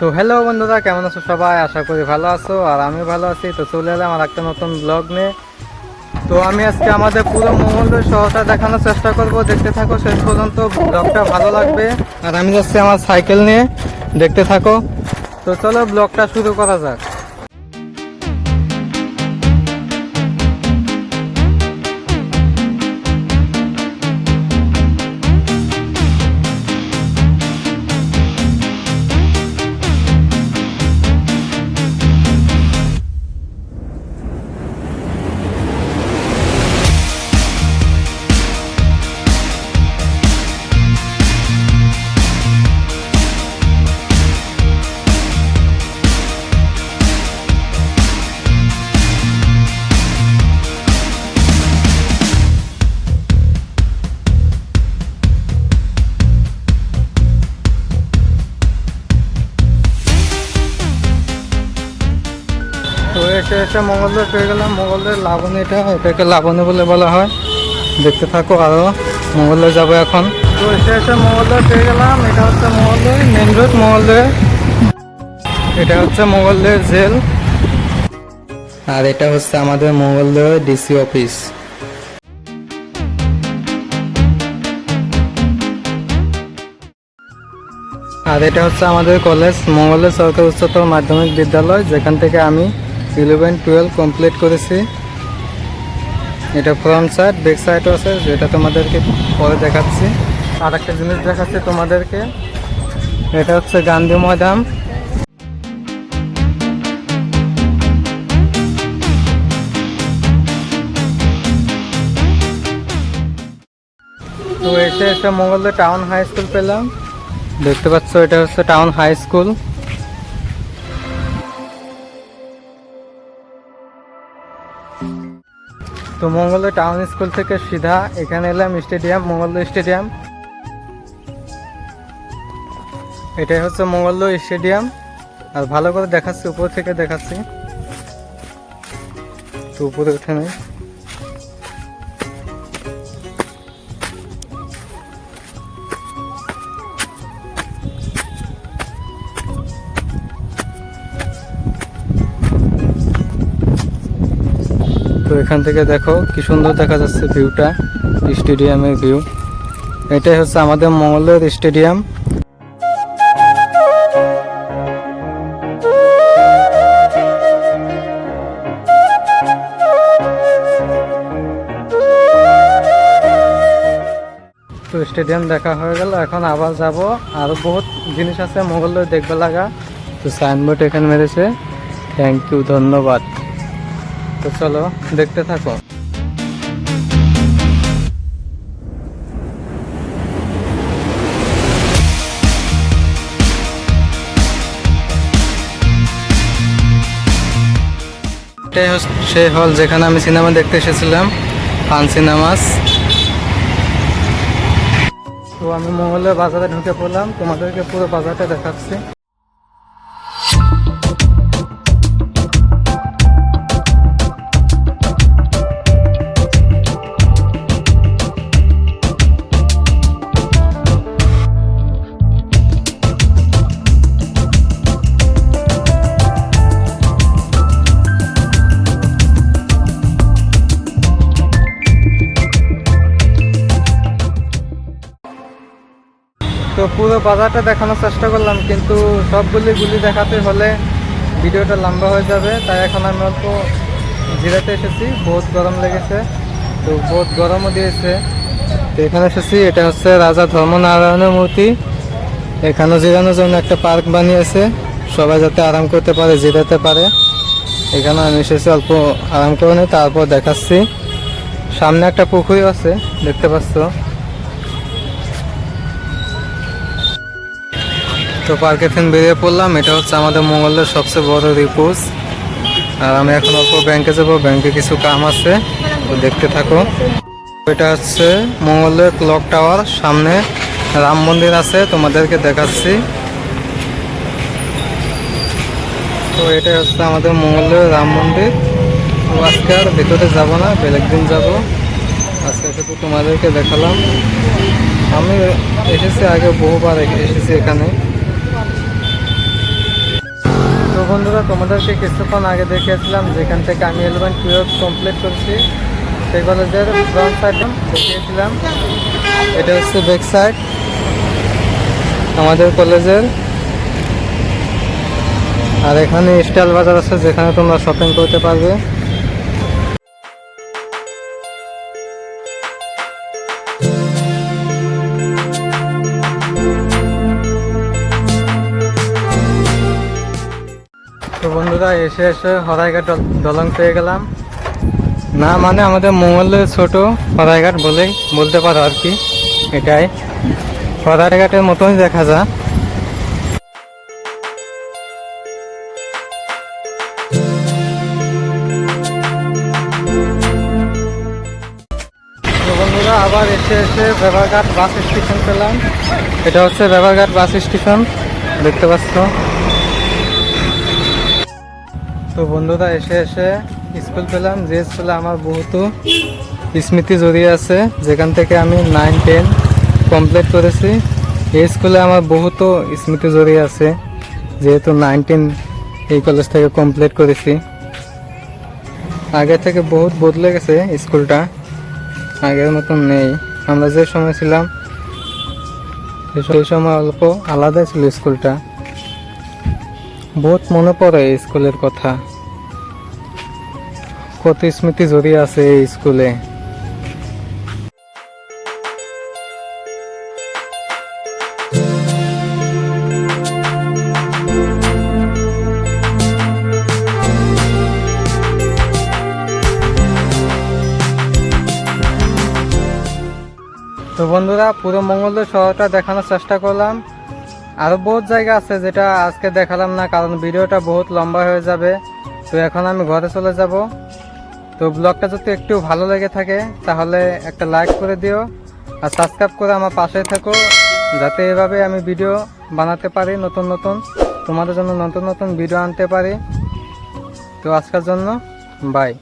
তো হ্যালো বন্ধুরা, কেমন আছো সবাই? আশা করি ভালো আছো, আর আমি ভালো আছি। তো চলে এলাম আর একটা নতুন ব্লগ নিয়ে। তো আমি আজকে আমাদের পুরো মঙ্গলদৈ শহরটা দেখানোর চেষ্টা করব। দেখতে থাকো, শেষ পর্যন্ত ব্লগটা ভালো লাগবে। আর আমি যাচ্ছি আমার সাইকেল নিয়ে। দেখতে থাকো। তো চলো ব্লগটা শুরু করা যাক। এসে এসে মঙ্গলদৈ পেয়ে গেলাম। মঙ্গলদৈ লাবণী, এটা এটাকে লাবণী বলে বলা হয়। দেখতে থাকো আরও মঙ্গলদৈ যাব এখন। তো এসে এসে মঙ্গলদৈ পেয়ে গেলাম। এটা হচ্ছে মঙ্গলদৈ মেন রোড মঙ্গলদৈ। এটা হচ্ছে মঙ্গলদৈয়ের জেল। আর এটা হচ্ছে আমাদের মঙ্গলদৈ ডিসি অফিস। আর এটা হচ্ছে আমাদের কলেজ। মঙ্গলের সরকারি উচ্চতর মাধ্যমিক বিদ্যালয়, যেখান থেকে আমি ইলেভেন, টুয়েলভ কমপ্লিট করেছি। এটা ফ্রন্ট সাইড ব্যাক সাইডও আছে, যেটা তোমাদেরকে পরে দেখাচ্ছি। আর একটা জিনিস দেখাচ্ছি তোমাদেরকে, এটা হচ্ছে গান্ধী ময়দান। তো এসে এসে মঙ্গলদৈ টাউন হাই স্কুল পেলাম। দেখতে পাচ্ছ, এটা হচ্ছে টাউন হাই স্কুল তো মঙ্গলদৈ টাউন স্কুল থেকে সিধা, এখানে এলাম স্টেডিয়াম, মঙ্গলদৈ স্টেডিয়াম। এটাই হচ্ছে মঙ্গলদৈ স্টেডিয়াম। আর ভালো করে দেখাচ্ছি, উপর থেকে দেখাচ্ছি। তো উপরে উঠে নেই। এখান থেকে দেখো কি সুন্দর দেখা যাচ্ছে ভিউটা, স্টেডিয়ামের ভিউ। এটাই হচ্ছে আমাদের মঙ্গলের স্টেডিয়াম। তো স্টেডিয়াম দেখা হয়ে গেল, এখন আবার যাব। আরও বহুত জিনিস আছে মোগলের দেখবে লাগা। তো সাইনবোর্ড এখানে মেরেছে। থ্যাংক ইউ ধন্যবাদ। তো চলো, দেখতে থাকো। সেই হল যেখানে আমি সিনেমা দেখতে এসেছিলাম, ফান সিনেমাস। তো আমি মঙ্গলের বাজারে ঢুকে পড়লাম, তোমাদেরকে পুরো বাজারটা দেখাচ্ছি। তো পুরো বাজারটা দেখানোর চেষ্টা করলাম, কিন্তু সবগুলি গুলি দেখাতে হলে ভিডিওটা লম্বা হয়ে যাবে। তাই এখন আমি অল্প জিরাতে এসেছি, বহুত গরম লেগেছে, তো বহুত গরমও দিয়েছে। তো এখানে এসেছি, এটা হচ্ছে রাজা ধর্মনারায়ণের মূর্তি। এখানে জিরানোর জন্য একটা পার্ক বানিয়েছে, সবাই যাতে আরাম করতে পারে, জিরাতে পারে। এখানে আমি এসেছি অল্প আরাম করে নিই তারপর দেখাচ্ছি। সামনে একটা পুকুরি আছে, দেখতে পাচ্ছ। তো পার্কে ফেন বেরিয়ে পড়লাম। এটা হচ্ছে আমাদের মঙ্গলের সবচেয়ে বড় রিপোজ। আর আমি এখন অল্প ব্যাংকে যাব। ব্যাংকে কিছু কাম আছে। তো দেখতে থাকো। এটা হচ্ছে মঙ্গলের ক্লক টাওয়ার সামনে রাম মন্দির আছে। তোমাদেরকে দেখাচ্ছি। তো এটা হচ্ছে আমাদের মঙ্গলের রাম মন্দির। আজকে আর ভেতরে যাব না। বেলেগ দিন যাব। আজকে শুধু তোমাদেরকে দেখালাম। আমি এসেছি আগে বহুবার এসেছি এখানে। বন্ধুরা তোমাদেরকে কিছুক্ষণ আগে দেখিয়েছিলাম যেখান থেকে আমি এলেভেন টুয়েলভ কমপ্লিট করছি। সেই কলেজের ফ্রন্ট সাইড দেখিয়েছিলাম। এটা হচ্ছে ব্যাক সাইড আমাদের কলেজের। আর এখানে স্টাইল বাজার আছে, যেখানে তোমরা শপিং করতে পারবে। এসে এসে হরাইঘাট দলং পেয়ে গেলাম। না মানে আমাদের মঙ্গলের ছোট হরাইঘাট বলেই বলতে পারো আর কি, এটাই। হরাইঘাটের মতনই দেখা যায়। আবার এসে এসে ব্যবহারঘাট বাস স্টেশন পেলাম। এটা হচ্ছে ব্যবহারঘাট বাস স্টেশন, দেখতে পাচ্ছ? তো বন্ধুরা, এসে এসে স্কুল পেলাম, যে স্কুলে আমার বহুত স্মৃতি জড়িয়ে আছে, যেখান থেকে আমি নাইন টেন কমপ্লিট করেছি। এই স্কুলে আমার বহুত স্মৃতি জড়িয়ে আছে, যেহেতু নাইন টেন এই কলেজ থেকে কমপ্লিট করেছি। আগে থেকে বহুত বদলে গেছে স্কুলটা, আগের মতন নেই। আমরা যে সময় ছিলাম, সেই সময় অল্প আলাদা ছিল স্কুলটা। বহুত মনে পড়ে স্কুলের কথা। কত স্মৃতি জড়িয়ে আছে এই স্কুলে। তো বন্ধুরা, পুরো মঙ্গলদৈ শহরটা দেখানোর চেষ্টা করলাম। আরও বহুত জায়গা আছে যেটা আজকে দেখালাম না, কারণ ভিডিওটা বহুত লম্বা হয়ে যাবে। তো এখন আমি ঘরে চলে যাব। তো ব্লগটা যদি একটু ভালো লেগে থাকে, তাহলে একটা লাইক করে দিও আর সাবস্ক্রাইব করে আমার পাশে থাকো, যাতে এভাবে আমি ভিডিও বানাতে পারি নতুন নতুন, তোমাদের জন্য নতুন নতুন ভিডিও আনতে পারি। তো আজকের জন্য বাই